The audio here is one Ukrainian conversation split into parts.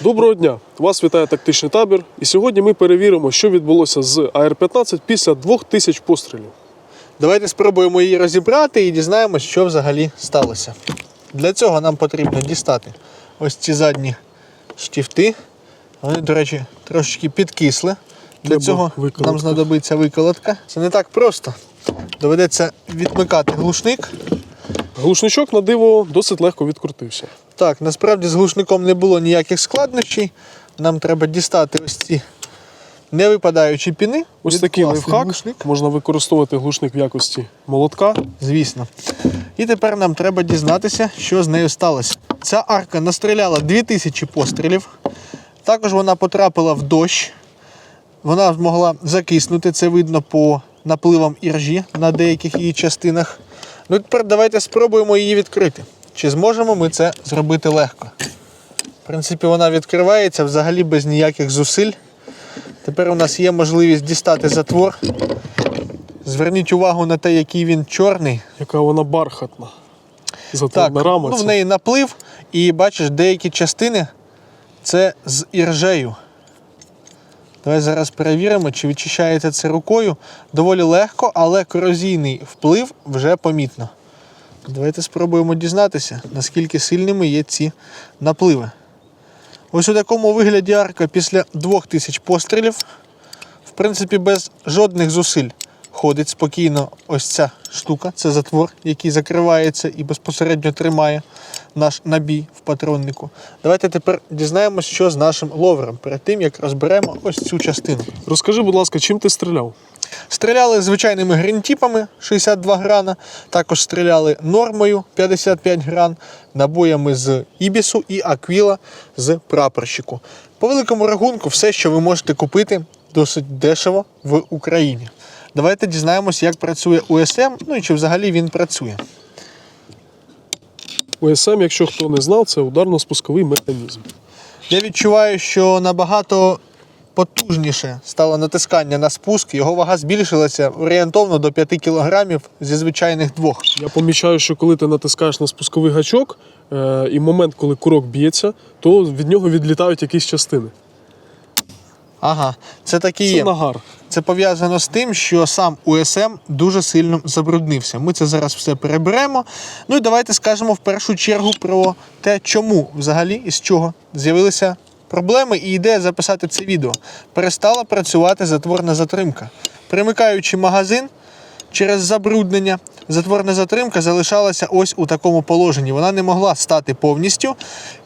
Доброго дня! Вас вітає тактичний табір. І сьогодні ми перевіримо, що відбулося з АР-15 після 2000 пострілів. Давайте спробуємо її розібрати і дізнаємось, що взагалі сталося. Для цього нам потрібно дістати ось ці задні штифти. Вони, до речі, трошечки підкисли. Для Треба цього виколотка. нам знадобиться виколотка. Це не так просто. Доведеться відмикати глушник. Глушничок на диво досить легко відкрутився. Так, насправді з глушником не було ніяких складнощів. Нам треба дістати ось ці невипадаючі піни. Ось такий лайфхак. глушник. Можна використовувати глушник в якості молотка. Звісно. І тепер нам треба дізнатися, що з нею сталося. Ця арка настріляла 2000 пострілів. Також вона потрапила в дощ. Вона змогла закиснути, це видно по напливам іржі на деяких її частинах. Ну тепер давайте спробуємо її відкрити. Чи зможемо ми це зробити легко? В принципі, вона відкривається взагалі без ніяких зусиль. Тепер у нас є можливість дістати затвор. Зверніть увагу на те, який він чорний. Яка вона бархатна. Так, ну, в неї наплив, і бачиш, деякі частини це з іржею. Давай зараз перевіримо, чи відчищається це рукою. Доволі легко, але корозійний вплив вже помітно. Давайте спробуємо дізнатися, наскільки сильними є ці напливи. Ось у такому вигляді арка після 2000 пострілів, в принципі, без жодних зусиль ходить спокійно ось ця штука, це затвор, який закривається і безпосередньо тримає наш набій в патроннику. Давайте тепер дізнаємося, що з нашим ловером, перед тим як розберемо ось цю частину. Розкажи, будь ласка, чим ти стріляв? Стріляли звичайними грінтіпами 62 грана, також стріляли нормою 55 гран, набоями з ібісу і аквіла з прапорщику. По великому рахунку, все, що ви можете купити досить дешево в Україні. Давайте дізнаємось, як працює УСМ, ну і чи взагалі він працює. УСМ, якщо хто не знав, це ударно-спусковий механізм. Я відчуваю, що набагато потужніше стало натискання на спуск. Його вага збільшилася орієнтовно до 5 кг зі звичайних двох. Я помічаю, що коли ти натискаєш на спусковий гачок, е, і момент, коли курок б'ється, то від нього відлітають якісь частини. Ага, це так і Це нагар. Це пов'язано з тим, що сам УСМ дуже сильно забруднився. Ми це зараз все переберемо. Ну і давайте скажемо в першу чергу про те, чому взагалі і з чого з'явилися проблеми і ідея записати це відео. Перестала працювати затворна затримка. Примикаючи магазин через забруднення, затворна затримка залишалася ось у такому положенні. Вона не могла стати повністю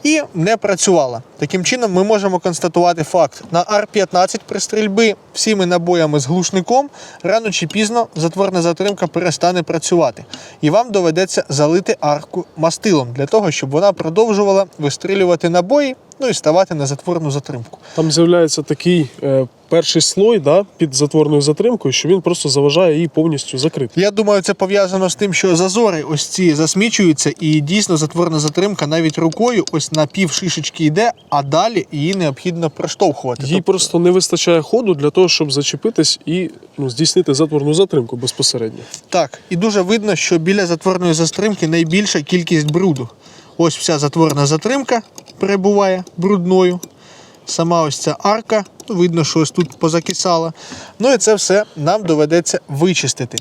і не працювала. Таким чином, ми можемо констатувати факт: на Ар-15 при стрільбі всіми набоями з глушником рано чи пізно затворна затримка перестане працювати. І вам доведеться залити арку мастилом для того, щоб вона продовжувала вистрілювати набої, ну і ставати на затворну затримку. Там з'являється такий е, перший слой да, під затворною затримкою, що він просто заважає її повністю закрити. Я думаю, це пов'язано з тим, що зазори ось ці засмічуються, і дійсно затворна затримка навіть рукою ось на пів шишечки йде, а далі її необхідно проштовхувати. Їй Тобто- просто не вистачає ходу для того, щоб зачепитись і ну, здійснити затворну затримку безпосередньо. Так, і дуже видно, що біля затворної затримки найбільша кількість бруду. Ось вся затворна затримка перебуває брудною. Сама ось ця арка, видно, що ось тут позакисала. Ну і це все нам доведеться вичистити.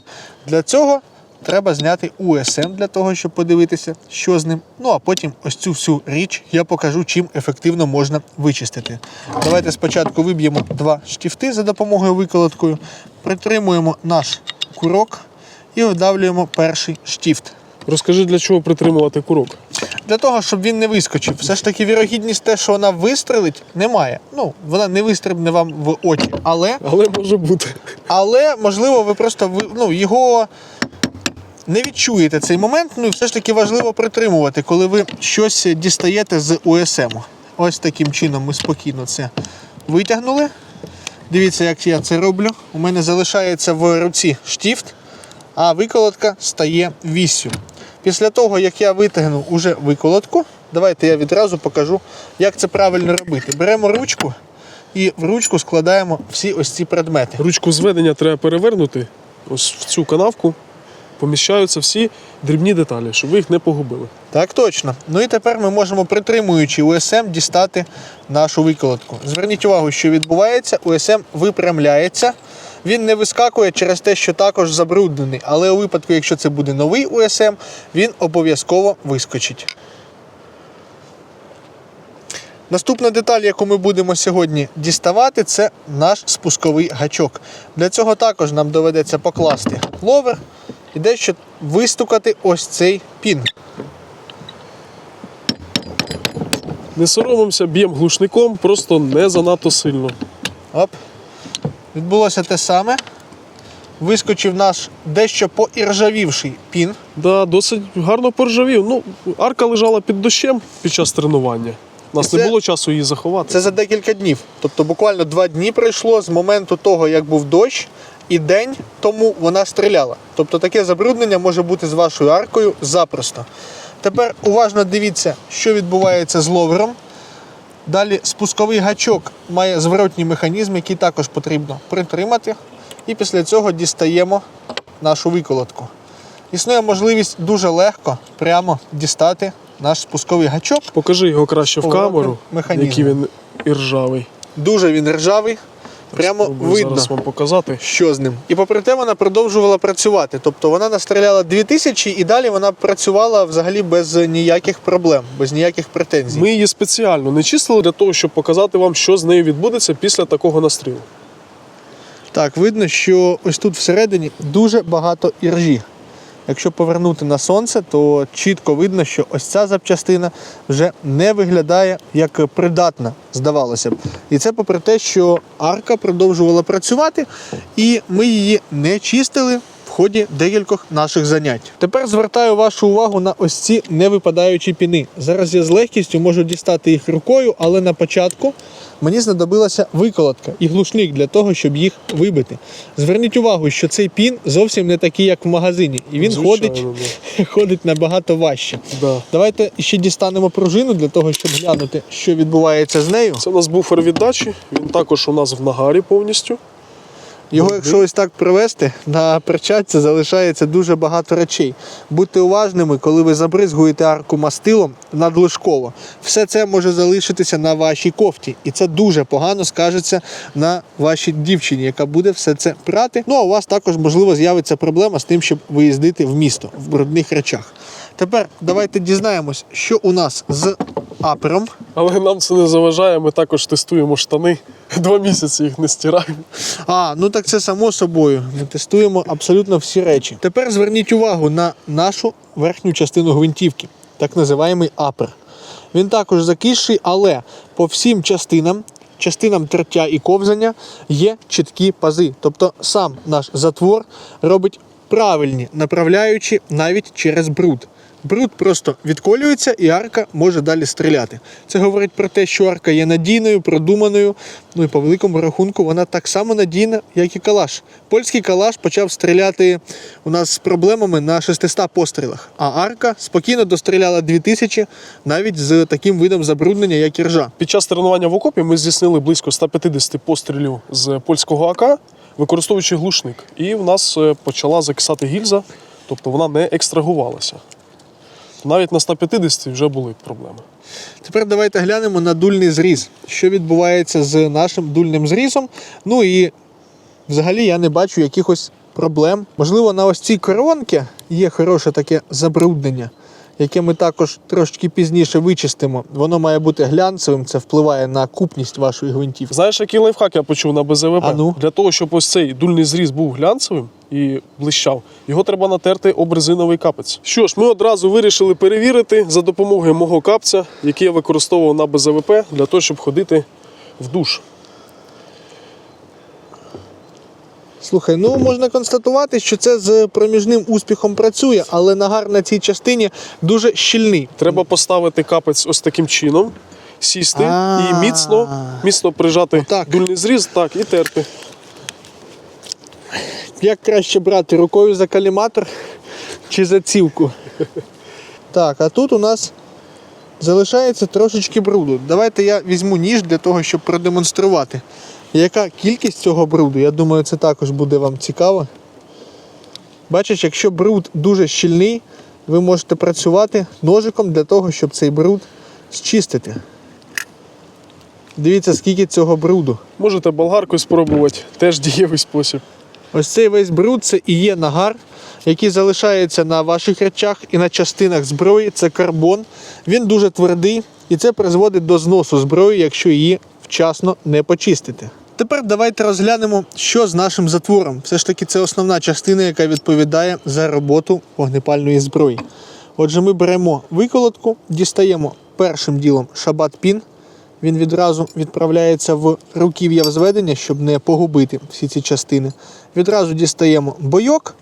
Для цього треба зняти УСМ для того, щоб подивитися, що з ним. Ну а потім ось цю всю річ я покажу, чим ефективно можна вичистити. Давайте спочатку виб'ємо два штифти за допомогою виколоткою, притримуємо наш курок і вдавлюємо перший штифт. Розкажи, для чого притримувати курок. Для того, щоб він не вискочив. Все ж таки, вірогідність те, що вона вистрелить, немає. Ну, вона не вистрибне вам в очі. Але, Але може бути. але можливо, ви просто ну, його не відчуєте цей момент. Ну і все ж таки важливо притримувати, коли ви щось дістаєте з УСМ. Ось таким чином ми спокійно це витягнули. Дивіться, як я це роблю. У мене залишається в руці штіфт, а виколотка стає віссю. Після того, як я витягну уже виколотку, давайте я відразу покажу, як це правильно робити. Беремо ручку і в ручку складаємо всі ось ці предмети. Ручку зведення треба перевернути ось в цю канавку. поміщаються всі дрібні деталі, щоб ви їх не погубили. Так точно. Ну і тепер ми можемо, притримуючи УСМ, дістати нашу виколотку. Зверніть увагу, що відбувається, УСМ випрямляється. Він не вискакує через те, що також забруднений. Але у випадку, якщо це буде новий УСМ, він обов'язково вискочить. Наступна деталь, яку ми будемо сьогодні діставати, це наш спусковий гачок. Для цього також нам доведеться покласти ловер і дещо вистукати ось цей пін. Не соромимося, б'ємо глушником, просто не занадто сильно. Оп. Відбулося те саме. Вискочив наш дещо поіржавівший пін. Да, досить гарно поржавів. Ну, арка лежала під дощем під час тренування. У нас Це- не було часу її заховати. Це за декілька днів. Тобто буквально два дні пройшло з моменту того, як був дощ, і день тому вона стріляла. Тобто таке забруднення може бути з вашою аркою запросто. Тепер уважно дивіться, що відбувається з ловером. Далі спусковий гачок має зворотній механізм, який також потрібно притримати. І після цього дістаємо нашу виколотку. Існує можливість дуже легко прямо дістати наш спусковий гачок. Покажи його краще в камеру, механізм. який він іржавий. Дуже він ржавий, прямо Спробую видно. зараз вам показати. що з ним. І попри те вона продовжувала працювати. Тобто вона настріляла 2000 і далі вона працювала взагалі без ніяких проблем, без ніяких претензій. Ми її спеціально не чистили для того, щоб показати вам, що з нею відбудеться після такого настрілу. Так, видно, що ось тут всередині дуже багато іржі. Якщо повернути на сонце, то чітко видно, що ось ця запчастина вже не виглядає як придатна, здавалося б. І це попри те, що арка продовжувала працювати, і ми її не чистили в ході декількох наших занять. Тепер звертаю вашу увагу на ось ці невипадаючі піни. Зараз я з легкістю можу дістати їх рукою, але на початку мені знадобилася виколотка і глушник для того, щоб їх вибити. Зверніть увагу, що цей пін зовсім не такий, як в магазині, і він Звичайно, ходить, ходить набагато важче. Да. Давайте ще дістанемо пружину для того, щоб глянути, що відбувається з нею. Це у нас буфер віддачі, він також у нас в нагарі повністю. Його, якщо ось так привести, на перчатці залишається дуже багато речей. Будьте уважними, коли ви забризгуєте арку мастилом надлишково. Все це може залишитися на вашій кофті, і це дуже погано скажеться на вашій дівчині, яка буде все це прати. Ну а у вас також можливо з'явиться проблема з тим, щоб виїздити в місто в брудних речах. Тепер давайте дізнаємось, що у нас з апером. Але нам це не заважає, ми також тестуємо штани. Два місяці їх не стираємо. А, ну так це само собою. Ми тестуємо абсолютно всі речі. Тепер зверніть увагу на нашу верхню частину гвинтівки, так називаємий апер. Він також закисший, але по всім частинам, частинам тертя і ковзання є чіткі пази. Тобто сам наш затвор робить правильні, направляючи навіть через бруд. Бруд просто відколюється і арка може далі стріляти. Це говорить про те, що арка є надійною, продуманою. Ну і по великому рахунку вона так само надійна, як і калаш. Польський калаш почав стріляти у нас з проблемами на 600 пострілах, а арка спокійно достріляла 2000 навіть з таким видом забруднення, як і ржа. Під час тренування в окопі ми здійснили близько 150 пострілів з польського АК, використовуючи глушник. І в нас е, почала закисати гільза, тобто вона не екстрагувалася. Навіть на 150 вже були проблеми. Тепер давайте глянемо на дульний зріз. Що відбувається з нашим дульним зрізом. Ну і взагалі я не бачу якихось проблем. Можливо, на ось цій коронці є хороше таке забруднення, яке ми також трошки пізніше вичистимо. Воно має бути глянцевим, це впливає на купність вашої гвинтівки. Знаєш, який лайфхак я почув на БЗВП? А ну? Для того, щоб ось цей дульний зріз був глянцевим і блищав, його треба натерти об резиновий капець. Що ж, ми одразу вирішили перевірити за допомогою мого капця, який я використовував на БЗВП, для того, щоб ходити в душ. Слухай, ну можна констатувати, що це з проміжним успіхом працює, але нагар на цій частині дуже щільний. Треба поставити капець ось таким чином, сісти і міцно, міцно прижати дульний зріз, так, і терти. Як краще брати рукою за каліматор чи за цівку? Так, а тут у нас залишається трошечки бруду. Давайте я візьму ніж для того, щоб продемонструвати, яка кількість цього бруду. Я думаю, це також буде вам цікаво. Бачиш, якщо бруд дуже щільний, ви можете працювати ножиком для того, щоб цей бруд зчистити. Дивіться, скільки цього бруду. Можете болгаркою спробувати, теж дієвий спосіб. Ось цей весь бруд це і є нагар, який залишається на ваших речах і на частинах зброї. Це карбон. Він дуже твердий і це призводить до зносу зброї, якщо її вчасно не почистити. Тепер давайте розглянемо, що з нашим затвором. Все ж таки, це основна частина, яка відповідає за роботу вогнепальної зброї. Отже, ми беремо виколотку, дістаємо першим ділом шабат-пін. Він відразу відправляється в руків'я взведення, щоб не погубити всі ці частини. Відразу дістаємо бойок,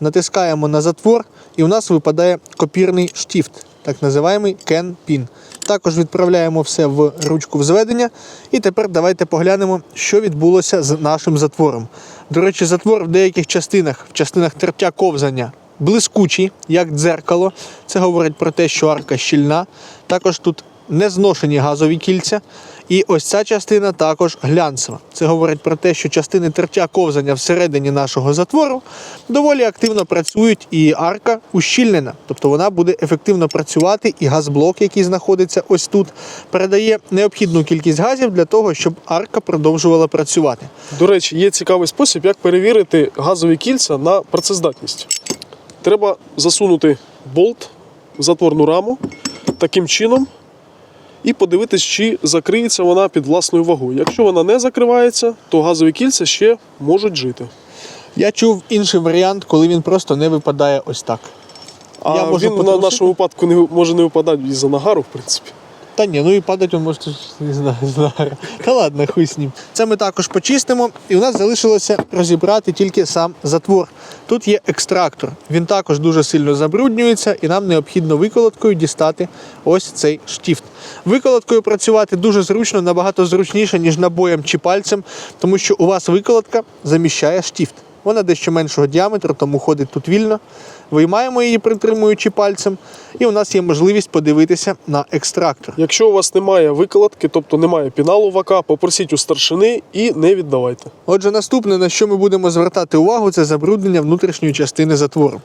натискаємо на затвор, і у нас випадає копірний штіфт, так називаємий кен-пін. Також відправляємо все в ручку взведення. І тепер давайте поглянемо, що відбулося з нашим затвором. До речі, затвор в деяких частинах, в частинах тертя ковзання, блискучий, як дзеркало. Це говорить про те, що арка щільна. Також тут не зношені газові кільця. І ось ця частина також глянцева. Це говорить про те, що частини тертя ковзання всередині нашого затвору доволі активно працюють, і арка ущільнена. Тобто вона буде ефективно працювати, і газблок, який знаходиться ось тут, передає необхідну кількість газів для того, щоб арка продовжувала працювати. До речі, є цікавий спосіб, як перевірити газові кільця на працездатність. Треба засунути болт в затворну раму таким чином і подивитись, чи закриється вона під власною вагою. Якщо вона не закривається, то газові кільця ще можуть жити. Я чув інший варіант, коли він просто не випадає ось так. А Я можу він на потрусити? нашому випадку не може не випадати із-за нагару, в принципі. Та ні, ну і падать він може не знаю, знаю. Та ладно, хуй з ним. Це ми також почистимо, і у нас залишилося розібрати тільки сам затвор. Тут є екстрактор. Він також дуже сильно забруднюється, і нам необхідно виколоткою дістати ось цей штіфт. Виколоткою працювати дуже зручно, набагато зручніше, ніж набоєм чи пальцем, тому що у вас виколотка заміщає штіфт. Вона дещо меншого діаметру, тому ходить тут вільно. Виймаємо її, притримуючи пальцем, і у нас є можливість подивитися на екстрактор. Якщо у вас немає викладки, тобто немає піналу в АК, попросіть у старшини і не віддавайте. Отже, наступне, на що ми будемо звертати увагу, це забруднення внутрішньої частини затвору.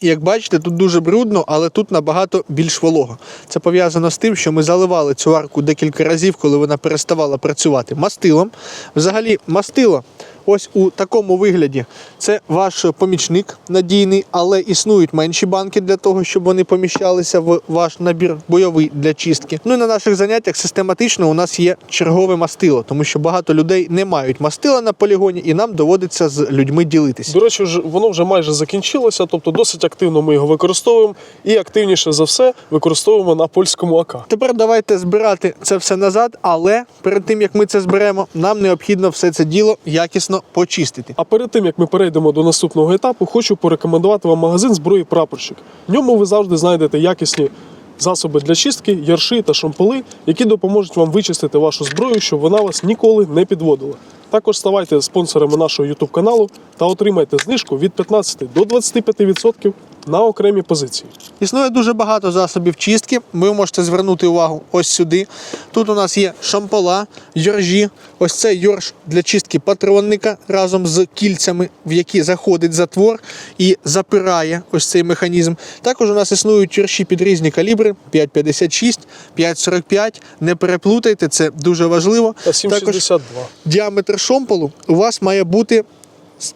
Як бачите, тут дуже брудно, але тут набагато більш волого. Це пов'язано з тим, що ми заливали цю арку декілька разів, коли вона переставала працювати мастилом. Взагалі, мастило ось у такому вигляді це ваш помічник надійний, але існують менші банки для того, щоб вони поміщалися в ваш набір бойовий для чистки. Ну і на наших заняттях систематично у нас є чергове мастило, тому що багато людей не мають мастила на полігоні, і нам доводиться з людьми ділитися. До речі, воно вже майже закінчилося, тобто досить активно ми його використовуємо і активніше за все використовуємо на польському АК. Тепер давайте збирати це все назад, але перед тим як ми це зберемо, нам необхідно все це діло якісно почистити. А перед тим як ми перейдемо до наступного етапу, хочу порекомендувати вам магазин зброї прапорщик. В ньому ви завжди знайдете якісні засоби для чистки, ярши та шампули, які допоможуть вам вичистити вашу зброю, щоб вона вас ніколи не підводила. Також ставайте спонсорами нашого YouTube каналу та отримайте знижку від 15 до 25% на окремі позиції. Існує дуже багато засобів чистки. Ви можете звернути увагу ось сюди. Тут у нас є шампола, йоржі. Ось це йорж для чистки патронника разом з кільцями, в які заходить затвор і запирає ось цей механізм. Також у нас існують йорші під різні калібри: 5,56, 5,45. Не переплутайте, це дуже важливо. Та Також 7,62. діаметр шомполу у вас має бути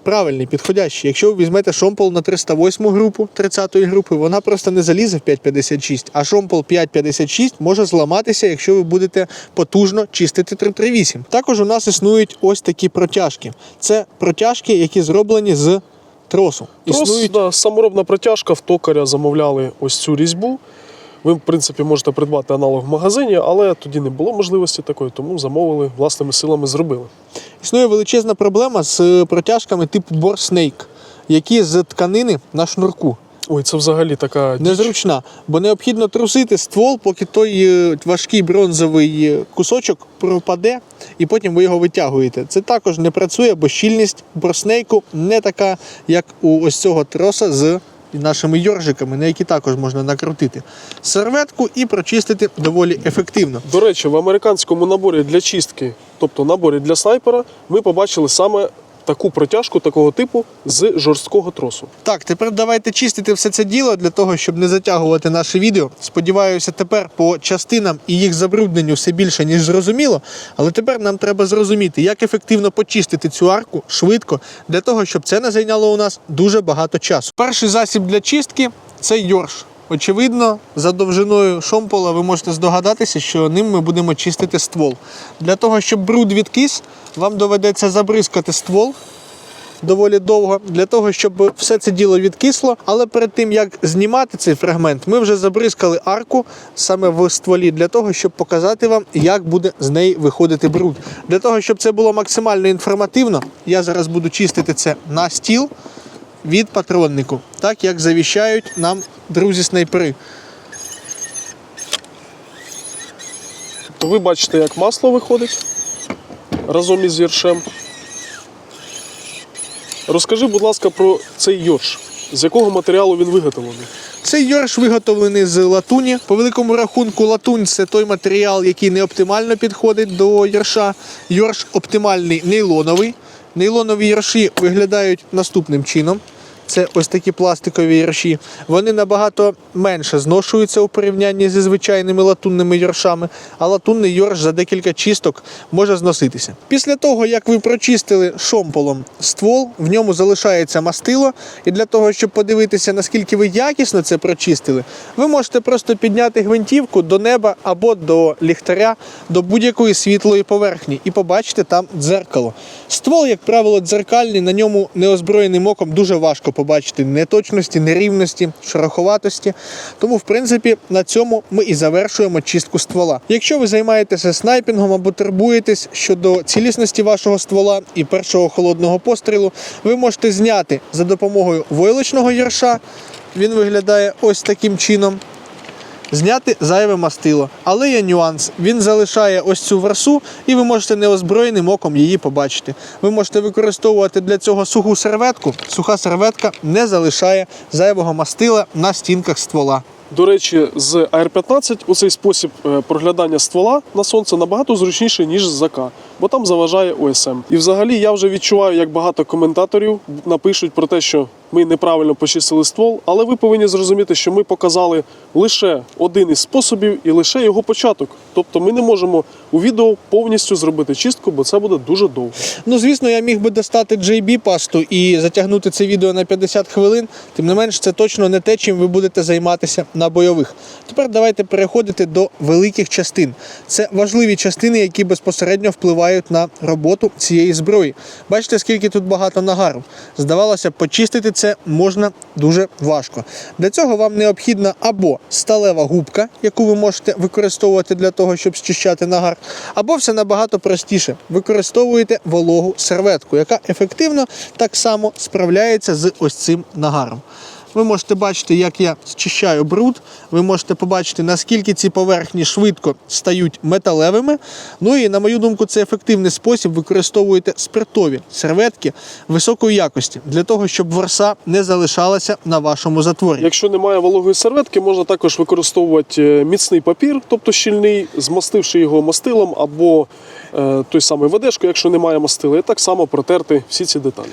правильний, підходящий. Якщо ви візьмете шомпол на 308 групу 30-ї групи, вона просто не залізе в 5,56, а шомпол 5,56 може зламатися, якщо ви будете потужно чистити 338. Також у нас існують ось такі протяжки. Це протяжки, які зроблені з тросу. Трос, Існують да, саморобна протяжка в токаря замовляли ось цю різьбу. Ви, в принципі, можете придбати аналог в магазині, але тоді не було можливості такої, тому замовили власними силами зробили. Існує величезна проблема з протяжками типу Bore Snake, які з тканини на шнурку. Ой, це взагалі така діч. Незручна, бо необхідно трусити ствол, поки той е, важкий бронзовий е, кусочок пропаде, і потім ви його витягуєте. Це також не працює, бо щільність броснейку не така, як у ось цього троса з нашими йоржиками, на які також можна накрутити серветку і прочистити доволі ефективно. До речі, в американському наборі для чистки, тобто наборі для снайпера, ми побачили саме таку протяжку такого типу з жорсткого тросу. Так, тепер давайте чистити все це діло для того, щоб не затягувати наше відео. Сподіваюся, тепер по частинам і їх забрудненню все більше, ніж зрозуміло. Але тепер нам треба зрозуміти, як ефективно почистити цю арку швидко, для того, щоб це не зайняло у нас дуже багато часу. Перший засіб для чистки це йорш. Очевидно, за довжиною шомпола ви можете здогадатися, що ним ми будемо чистити ствол. Для того, щоб бруд відкис, вам доведеться забризкати ствол доволі довго для того, щоб все це діло відкисло. Але перед тим як знімати цей фрагмент, ми вже забризкали арку саме в стволі для того, щоб показати вам, як буде з неї виходити бруд. Для того, щоб це було максимально інформативно, я зараз буду чистити це на стіл від патроннику, так як завіщають нам друзі снайпери. То ви бачите, як масло виходить разом із віршем. Розкажи, будь ласка, про цей йорш. З якого матеріалу він виготовлений? Цей йорш виготовлений з латуні. По великому рахунку, латунь це той матеріал, який не оптимально підходить до йорша. Йорш оптимальний нейлоновий. Нейлонові ярші виглядають наступним чином. Це ось такі пластикові йорші. Вони набагато менше зношуються у порівнянні зі звичайними латунними йоршами, а латунний йорш за декілька чисток може зноситися. Після того, як ви прочистили шомполом ствол, в ньому залишається мастило. І для того, щоб подивитися, наскільки ви якісно це прочистили, ви можете просто підняти гвинтівку до неба або до ліхтаря, до будь-якої світлої поверхні і побачите там дзеркало. Ствол, як правило, дзеркальний, на ньому неозброєним оком дуже важко побачити неточності, нерівності, шероховатості. Тому, в принципі, на цьому ми і завершуємо чистку ствола. Якщо ви займаєтеся снайпінгом або турбуєтесь щодо цілісності вашого ствола і першого холодного пострілу, ви можете зняти за допомогою войлочного ярша. Він виглядає ось таким чином. Зняти зайве мастило. Але є нюанс. Він залишає ось цю версу, і ви можете неозброєним оком її побачити. Ви можете використовувати для цього суху серветку. Суха серветка не залишає зайвого мастила на стінках ствола. До речі, з AR-15 у цей спосіб е, проглядання ствола на сонце набагато зручніший, ніж з ЗК, бо там заважає ОСМ. І взагалі я вже відчуваю, як багато коментаторів напишуть про те, що ми неправильно почистили ствол, але ви повинні зрозуміти, що ми показали лише один із способів і лише його початок. Тобто ми не можемо у відео повністю зробити чистку, бо це буде дуже довго. Ну, звісно, я міг би достати JB пасту і затягнути це відео на 50 хвилин. Тим не менш, це точно не те, чим ви будете займатися на бойових. Тепер давайте переходити до великих частин. Це важливі частини, які безпосередньо впливають на роботу цієї зброї. Бачите, скільки тут багато нагару. Здавалося, почистити це можна дуже важко. Для цього вам необхідна або сталева губка, яку ви можете використовувати для того, щоб зчищати нагар, або все набагато простіше. Використовуєте вологу серветку, яка ефективно так само справляється з ось цим нагаром. Ви можете бачити, як я зчищаю бруд. Ви можете побачити, наскільки ці поверхні швидко стають металевими. Ну і на мою думку, це ефективний спосіб. Використовуєте спиртові серветки високої якості для того, щоб ворса не залишалася на вашому затворі. Якщо немає вологої серветки, можна також використовувати е, міцний папір, тобто щільний, змастивши його мастилом або е, той самий ведешкою, якщо немає мастила, і так само протерти всі ці деталі.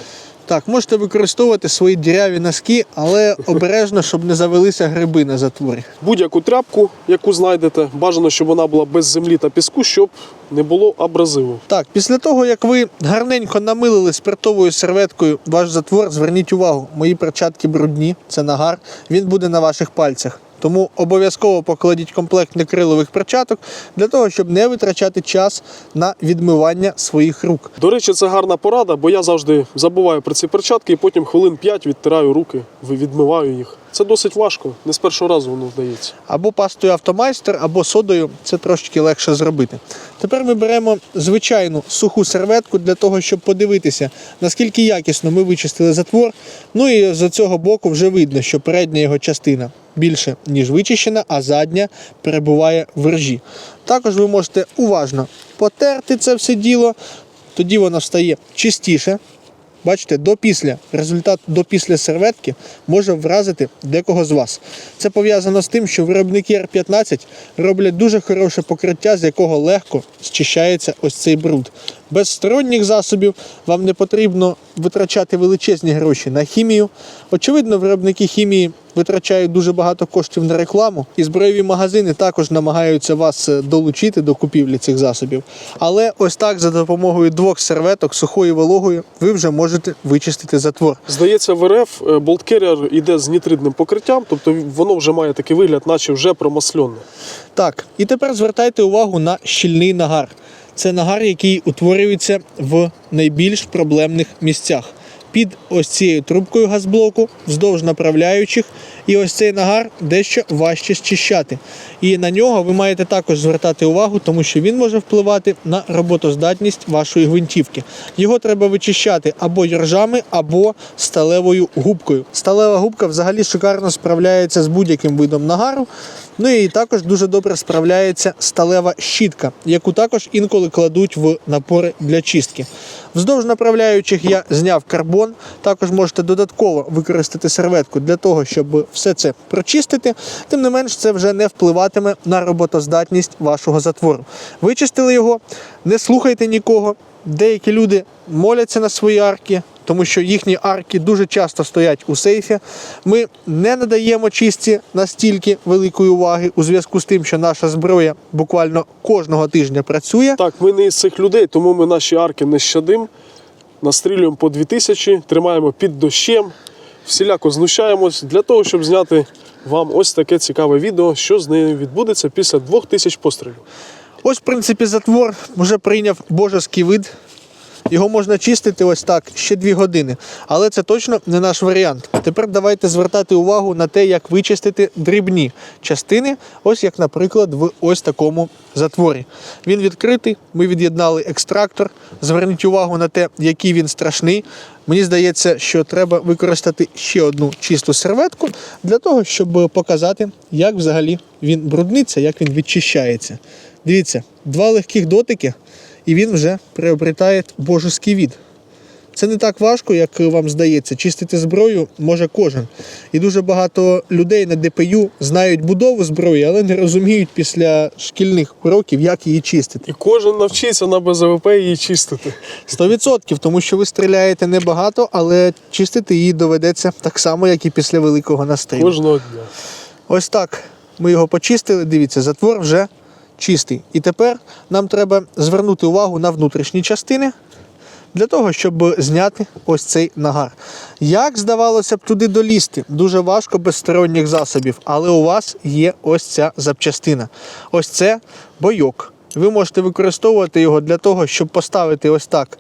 Так, можете використовувати свої діряві носки, але обережно, щоб не завелися гриби на затворі. Будь-яку тряпку, яку знайдете, бажано, щоб вона була без землі та піску, щоб не було абразиву. Так, після того, як ви гарненько намилили спиртовою серветкою ваш затвор, зверніть увагу, мої перчатки брудні, це нагар, він буде на ваших пальцях. Тому обов'язково покладіть комплект некрилових перчаток для того, щоб не витрачати час на відмивання своїх рук. До речі, це гарна порада, бо я завжди забуваю про ці перчатки і потім хвилин 5 відтираю руки, відмиваю їх. Це досить важко, не з першого разу воно вдається. Або пастою автомайстер, або содою це трошки легше зробити. Тепер ми беремо звичайну суху серветку для того, щоб подивитися, наскільки якісно ми вичистили затвор. Ну і з цього боку вже видно, що передня його частина більше, ніж вичищена, а задня перебуває в ржі. Також ви можете уважно потерти це все діло, тоді воно стає чистіше. Бачите, до після результат до після серветки може вразити декого з вас. Це пов'язано з тим, що виробники R15 роблять дуже хороше покриття, з якого легко зчищається ось цей бруд. без сторонніх засобів. Вам не потрібно витрачати величезні гроші на хімію. Очевидно, виробники хімії витрачають дуже багато коштів на рекламу, і збройові магазини також намагаються вас е, долучити до купівлі цих засобів. Але ось так, за допомогою двох серветок сухою вологою, ви вже можете вичистити затвор. Здається, в РФ Bolt йде з нітридним покриттям, тобто воно вже має такий вигляд, наче вже промаслене. Так, і тепер звертайте увагу на щільний нагар. Це нагар, який утворюється в найбільш проблемних місцях. Під ось цією трубкою газблоку, вздовж направляючих, і ось цей нагар дещо важче зчищати. І на нього ви маєте також звертати увагу, тому що він може впливати на роботоздатність вашої гвинтівки. Його треба вичищати або йоржами, або сталевою губкою. Сталева губка взагалі шикарно справляється з будь-яким видом нагару. Ну і також дуже добре справляється сталева щітка, яку також інколи кладуть в напори для чистки. Вздовж направляючих я зняв карбон. Також можете додатково використати серветку для того, щоб все це прочистити. Тим не менш, це вже не впливатиме на роботоздатність вашого затвору. Вичистили його, не слухайте нікого. Деякі люди моляться на свої арки, тому що їхні арки дуже часто стоять у сейфі. Ми не надаємо чистці настільки великої уваги у зв'язку з тим, що наша зброя буквально кожного тижня працює. Так, ми не із цих людей, тому ми наші арки не щадим, настрілюємо по 2000, тримаємо під дощем, всіляко знущаємось для того, щоб зняти вам ось таке цікаве відео, що з нею відбудеться після 2000 пострілів. Ось, в принципі, затвор вже прийняв божеський вид. Його можна чистити ось так ще дві години. Але це точно не наш варіант. Тепер давайте звертати увагу на те, як вичистити дрібні частини, ось як, наприклад, в ось такому затворі. Він відкритий, ми від'єднали екстрактор. Зверніть увагу на те, який він страшний. Мені здається, що треба використати ще одну чисту серветку для того, щоб показати, як взагалі він брудниться, як він відчищається. Дивіться, два легких дотики, і він вже приобретає божеский від. Це не так важко, як вам здається. Чистити зброю може кожен. І дуже багато людей на ДПЮ знають будову зброї, але не розуміють після шкільних уроків, як її чистити. І кожен навчиться на БЗВП її чистити. 100%, тому що ви стріляєте небагато, але чистити її доведеться так само, як і після великого настрілу. Кожного дня. Ось так. Ми його почистили. Дивіться, затвор вже чистий. І тепер нам треба звернути увагу на внутрішні частини для того, щоб зняти ось цей нагар. Як здавалося б туди долізти? Дуже важко без сторонніх засобів, але у вас є ось ця запчастина. Ось це бойок. Ви можете використовувати його для того, щоб поставити ось так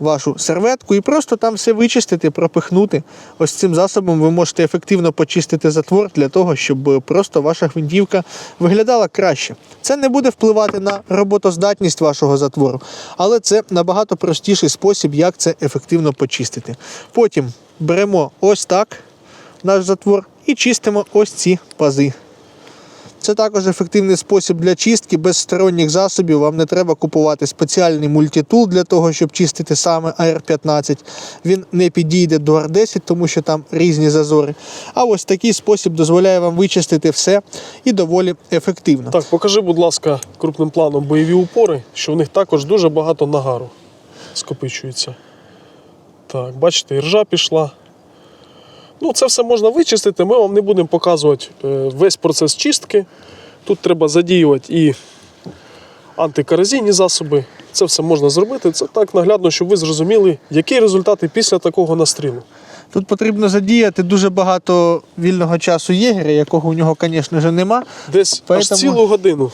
вашу серветку і просто там все вичистити, пропихнути. Ось цим засобом ви можете ефективно почистити затвор для того, щоб просто ваша гвинтівка виглядала краще. Це не буде впливати на роботоздатність вашого затвору, але це набагато простіший спосіб, як це ефективно почистити. Потім беремо ось так наш затвор і чистимо ось ці пази. Це також ефективний спосіб для чистки без сторонніх засобів. Вам не треба купувати спеціальний мультитул для того, щоб чистити саме AR-15. Він не підійде до R10, тому що там різні зазори. А ось такий спосіб дозволяє вам вичистити все і доволі ефективно. Так, покажи, будь ласка, крупним планом бойові упори, що в них також дуже багато нагару скопичується. Так, бачите, іржа пішла. Ну, це все можна вичистити. Ми вам не будемо показувати е, весь процес чистки. Тут треба задіювати і антикоразійні засоби. Це все можна зробити. Це так наглядно, щоб ви зрозуміли, які результати після такого настрілу. Тут потрібно задіяти дуже багато вільного часу єгеря, якого у нього, звісно ж, нема. Десь аж цілу годину.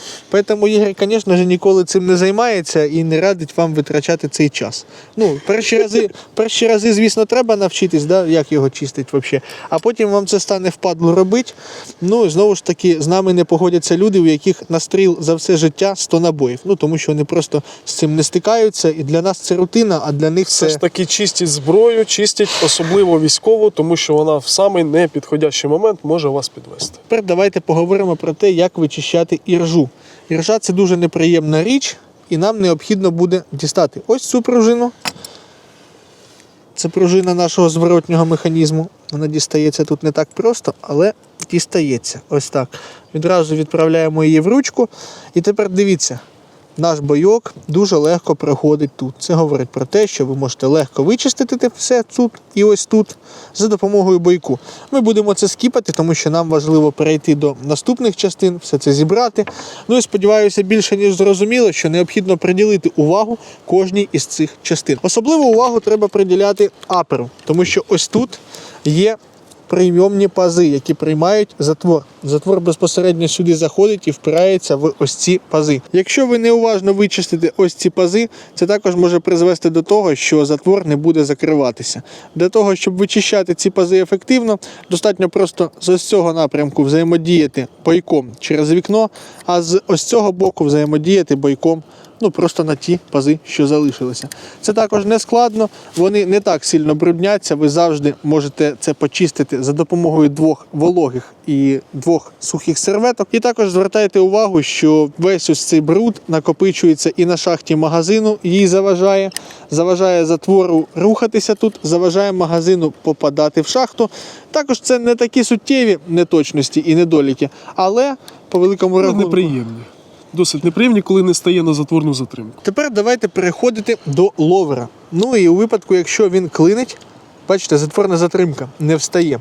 Тому Ігор, звісно ж, ніколи цим не займається і не радить вам витрачати цей час. Ну, перші рази, перші рази звісно, треба навчитись, да, як його чистить взагалі. А потім вам це стане впадло робити. Ну, і знову ж таки, з нами не погодяться люди, у яких настріл за все життя 100 набоїв. Ну, тому що вони просто з цим не стикаються, і для нас це рутина, а для них Все це. ж таки чистять зброю, чистять особливо військову, тому що вона в самий непідходящий момент може вас підвести. Тепер давайте поговоримо про те, як вичищати іржу. Іржа це дуже неприємна річ, і нам необхідно буде дістати ось цю пружину. Це пружина нашого зворотнього механізму. Вона дістається тут не так просто, але дістається. Ось так. Відразу відправляємо її в ручку. І тепер дивіться, наш бойок дуже легко проходить тут. Це говорить про те, що ви можете легко вичистити все тут і ось тут за допомогою бойку. Ми будемо це скіпати, тому що нам важливо перейти до наступних частин, все це зібрати. Ну і сподіваюся, більше ніж зрозуміло, що необхідно приділити увагу кожній із цих частин. Особливу увагу треба приділяти аперу, тому що ось тут є прийомні пази, які приймають затвор. Затвор безпосередньо сюди заходить і впирається в ось ці пази. Якщо ви неуважно вичистите ось ці пази, це також може призвести до того, що затвор не буде закриватися. Для того, щоб вичищати ці пази ефективно, достатньо просто з ось цього напрямку взаємодіяти бойком через вікно, а з ось цього боку взаємодіяти бойком ну просто на ті пази, що залишилися. Це також не складно, вони не так сильно брудняться. Ви завжди можете це почистити за допомогою двох вологих і двох сухих серветок. І також звертайте увагу, що весь ось цей бруд накопичується і на шахті магазину, їй заважає, заважає затвору рухатися тут, заважає магазину попадати в шахту. Також це не такі суттєві неточності і недоліки, але по великому рахунку. неприємні. Досить неприємні, коли не стає на затворну затримку. Тепер давайте переходити до ловера. Ну і у випадку, якщо він клинить, бачите, затворна затримка не встає.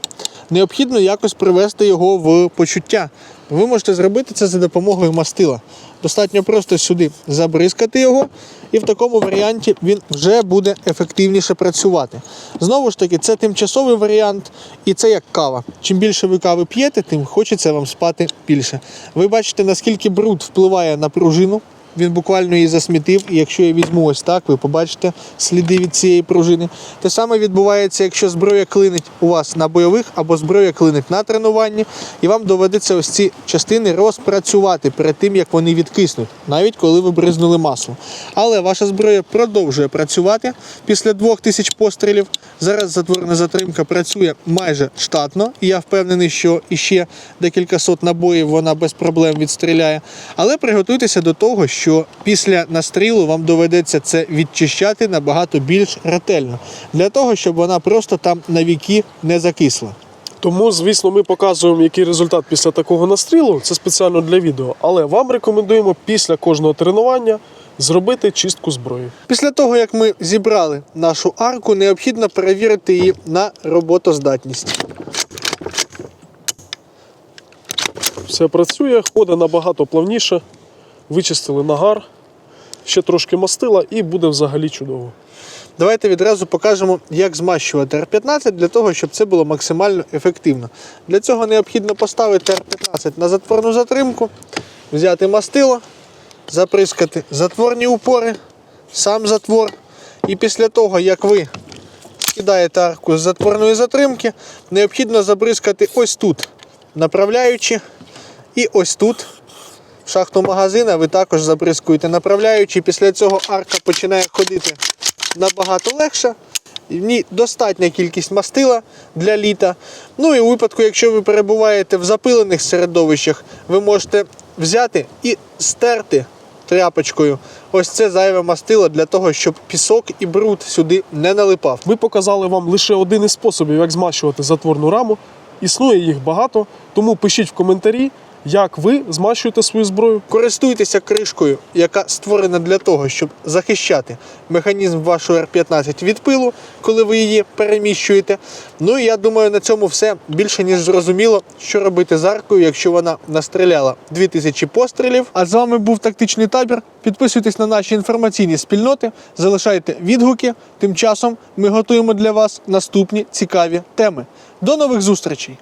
Необхідно якось привести його в почуття. Ви можете зробити це за допомогою мастила. Достатньо просто сюди забризкати його, і в такому варіанті він вже буде ефективніше працювати. Знову ж таки, це тимчасовий варіант, і це як кава. Чим більше ви кави п'єте, тим хочеться вам спати більше. Ви бачите, наскільки бруд впливає на пружину. Він буквально її засмітив, і якщо я візьму ось так, ви побачите сліди від цієї пружини. Те саме відбувається, якщо зброя клинить у вас на бойових або зброя клинить на тренуванні, і вам доведеться ось ці частини розпрацювати перед тим, як вони відкиснуть, навіть коли ви бризнули масло. Але ваша зброя продовжує працювати після двох тисяч пострілів. Зараз затворена затримка працює майже штатно, і я впевнений, що іще декілька сот набоїв вона без проблем відстріляє. Але приготуйтеся до того, що після настрілу вам доведеться це відчищати набагато більш ретельно, для того, щоб вона просто там на віки не закисла. Тому, звісно, ми показуємо, який результат після такого настрілу. Це спеціально для відео. Але вам рекомендуємо після кожного тренування зробити чистку зброї. Після того, як ми зібрали нашу арку, необхідно перевірити її на роботоздатність. Все працює, ходить набагато плавніше. Вичистили нагар, ще трошки мастила і буде взагалі чудово. Давайте відразу покажемо, як змащувати R15 для того, щоб це було максимально ефективно. Для цього необхідно поставити R15 на затворну затримку, взяти мастило, заприскати затворні упори, сам затвор. І після того, як ви скидаєте арку з затворної затримки, необхідно забризкати ось тут, направляючи, і ось тут. Шахту магазина ви також забризкуєте направляючи. Після цього арка починає ходити набагато легше. В ній достатня кількість мастила для літа. Ну і у випадку, якщо ви перебуваєте в запилених середовищах, ви можете взяти і стерти тряпочкою. Ось це зайве мастило для того, щоб пісок і бруд сюди не налипав. Ми показали вам лише один із способів, як змащувати затворну раму. Існує їх багато, тому пишіть в коментарі, як ви змащуєте свою зброю. Користуйтеся кришкою, яка створена для того, щоб захищати механізм вашої R15 від пилу, коли ви її переміщуєте. Ну і я думаю, на цьому все більше ніж зрозуміло, що робити з аркою, якщо вона настріляла 2000 пострілів. А з вами був тактичний табір. Підписуйтесь на наші інформаційні спільноти, залишайте відгуки. Тим часом ми готуємо для вас наступні цікаві теми. До нових зустрічей!